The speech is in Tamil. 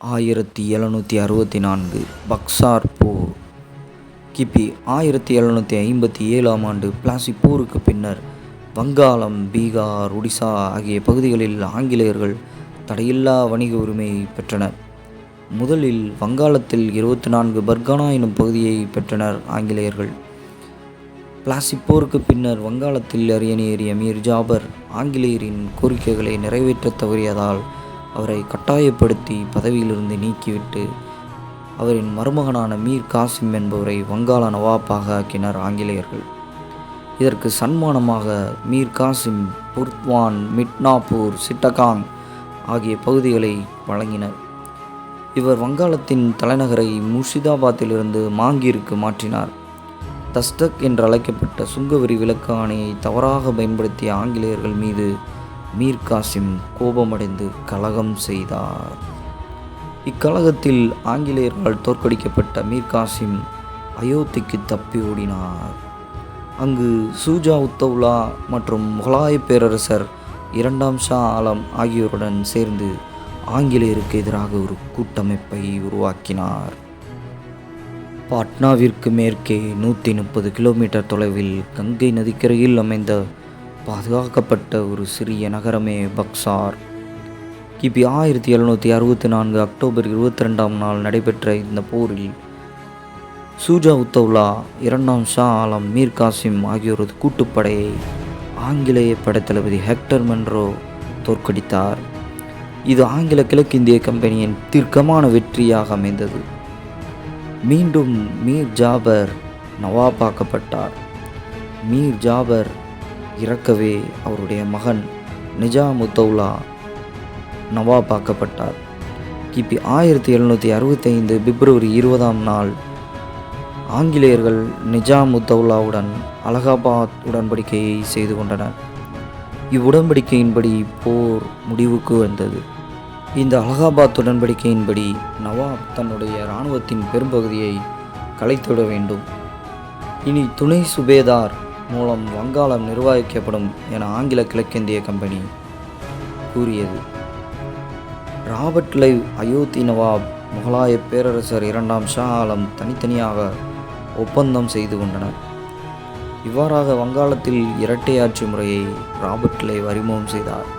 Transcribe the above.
ஆயிரத்தி எழுநூற்றி அறுபத்தி நான்கு பக்சார் போர் கிபி ஆயிரத்தி எழுநூற்றி ஐம்பத்தி ஏழாம் ஆண்டு பிளாசி போருக்கு பின்னர் வங்காளம் பீகார் ஒடிசா ஆகிய பகுதிகளில் ஆங்கிலேயர்கள் தடையில்லா வணிக உரிமை பெற்றனர். முதலில் வங்காளத்தில் இருபத்தி நான்கு பர்கானா எனும் பகுதியை பெற்றனர் ஆங்கிலேயர்கள். பிளாசி போருக்கு பின்னர் வங்காளத்தில் அரியணேறிய மீர் ஜாபர் ஆங்கிலேயரின் கோரிக்கைகளை நிறைவேற்றத் தவறியதால் அவரை கட்டாயப்படுத்தி பதவியிலிருந்து நீக்கிவிட்டு அவரின் மருமகனான மீர் காசிம் என்பவரை வங்காள நவாப்பாக ஆக்கினர் ஆங்கிலேயர்கள். இதற்கு சன்மானமாக மீர் காசிம் புர்த்வான் மிட்னாப்பூர் சிட்டகாங் ஆகிய பகுதிகளை வழங்கினர். இவர் வங்காளத்தின் தலைநகரை முர்ஷிதாபாத்திலிருந்து மாங்கீருக்கு மாற்றினார். தஸ்தக் என்று அழைக்கப்பட்ட சுங்கவரி விலக்கு ஆணையை தவறாக பயன்படுத்திய ஆங்கிலேயர்கள் மீது மீர் காசிம் கோபமடைந்து கலகம் செய்தார். இக்கலகத்தில் ஆங்கிலேயர்களால் தோற்கடிக்கப்பட்ட மீர் காசிம் அயோத்திக்கு தப்பி ஓடினார். அங்கு சூஜா உத்தவ்லா மற்றும் முகலாய பேரரசர் இரண்டாம் ஷா ஆலம் ஆகியோருடன் சேர்ந்து ஆங்கிலேயருக்கு எதிராக ஒரு கூட்டமைப்பை உருவாக்கினார். பாட்னாவிற்கு மேற்கே நூற்றி முப்பது கிலோமீட்டர் தொலைவில் கங்கை நதிக்கரையில் அமைந்த பாதுகாக்கப்பட்ட ஒரு சிறிய நகரமே பக்சார். கிபி ஆயிரத்தி எழுநூற்றி அறுபத்தி நான்கு அக்டோபர் இருபத்தி ரெண்டாம் நாள் நடைபெற்ற இந்த போரில் சூஜா உத்தவ்லா இரண்டாம் ஷா ஆலம் மீர் காசிம் ஆகியோரது கூட்டுப்படையை ஆங்கிலேய படைத்தளபதி ஹெக்டர் மென்ரோ தோற்கடித்தார். இது ஆங்கில கிழக்கிந்திய கம்பெனியின் தீர்க்கமான வெற்றியாக அமைந்தது. மீண்டும் மீர் ஜாபர் நவாபாக்கப்பட்டார் மீர் ஜாபர் இறக்கவே அவருடைய மகன் நிஜாமுத்தௌலா நவாபாக்கப்பட்டார். கிபி ஆயிரத்தி எழுநூற்றி அறுபத்தைந்து பிப்ரவரி இருபதாம் நாள் ஆங்கிலேயர்கள் நிஜாமுத்தௌலாவுடன் அலகாபாத் உடன்படிக்கையை செய்து கொண்டனர். இவ்வுடன்படிக்கையின்படி போர் முடிவுக்கு வந்தது. இந்த அலகாபாத் உடன்படிக்கையின்படி நவாப் தன்னுடைய இராணுவத்தின் பெரும்பகுதியை கலைத்துவிட வேண்டும். இனி துணை சுபேதார் மூலம் வங்காளம் நிர்வகிக்கப்படும் என ஆங்கில கிழக்கிந்திய கம்பெனி கூறியது. ராபர்ட் லைவ் அயோத்தி நவாப் முகலாய பேரரசர் இரண்டாம் ஷா ஆலம் தனித்தனியாக ஒப்பந்தம் செய்து கொண்டனர். இவ்வாறாக வங்காளத்தில் இரட்டையாட்சி முறையை ராபர்ட் லைவ் அறிமுகம் செய்தார்.